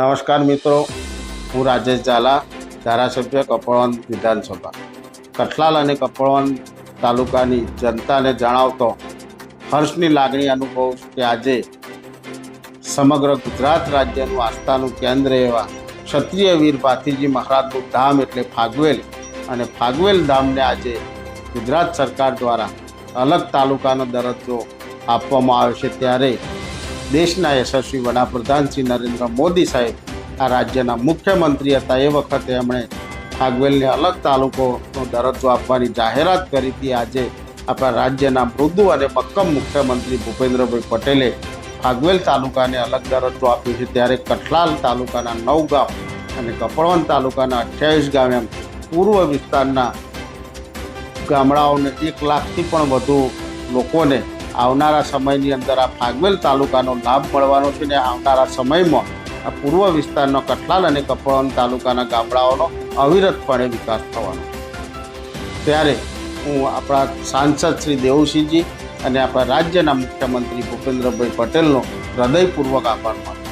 નમસ્કાર મિત્રો, હું રાજેશ ઝાલા, ધારાસભ્ય કપડવંત વિધાનસભા. કઠલાલ અને કપડવંત તાલુકાની જનતાને જણાવતો હર્ષની લાગણી અનુભવું કે આજે સમગ્ર ગુજરાત રાજ્યનું આસ્થાનું કેન્દ્ર એવા ક્ષત્રિય વીર ભાથીજી મહારાજનું ધામ એટલે ફાગવેલ અને ફાગવેલ ધામને આજે ગુજરાત સરકાર દ્વારા અલગ તાલુકાનો દરજ્જો આપવામાં આવ્યો છે. ત્યારે દેશના યશસ્વી વડાપ્રધાન શ્રી નરેન્દ્ર મોદી સાહેબ આ રાજ્યના મુખ્યમંત્રી હતા. એ વખતે એમણે ખાગવેલને અલગ તાલુકોનો દરજ્જો આપવાની જાહેરાત કરી હતી. આજે આપણા રાજ્યના મૃદુ અને મક્કમ મુખ્યમંત્રી ભૂપેન્દ્રભાઈ પટેલે ફાગવેલ તાલુકાને અલગ દરજ્જો આપ્યો છે. ત્યારે કઠલાલ તાલુકાના નવ ગામ અને કપડવન તાલુકાના અઠ્યાવીસ ગામ એમ પૂર્વ વિસ્તારના ગામડાઓને એક લાખથી પણ વધુ લોકોને આવનારા સમયની અંદર આ ફાગવેલ તાલુકાનો લાભ મળવાનો છે ને આવનારા સમયમાં આ પૂર્વ વિસ્તારના કઠલાલ અને કપડવંત તાલુકાના ગામડાઓનો અવિરતપણે વિકાસ થવાનો ત્યારે હું આપણા સાંસદ શ્રી દેવુસિંહજી અને આપણા રાજ્યના મુખ્યમંત્રી ભૂપેન્દ્રભાઈ પટેલનો હૃદયપૂર્વક આભાર માનું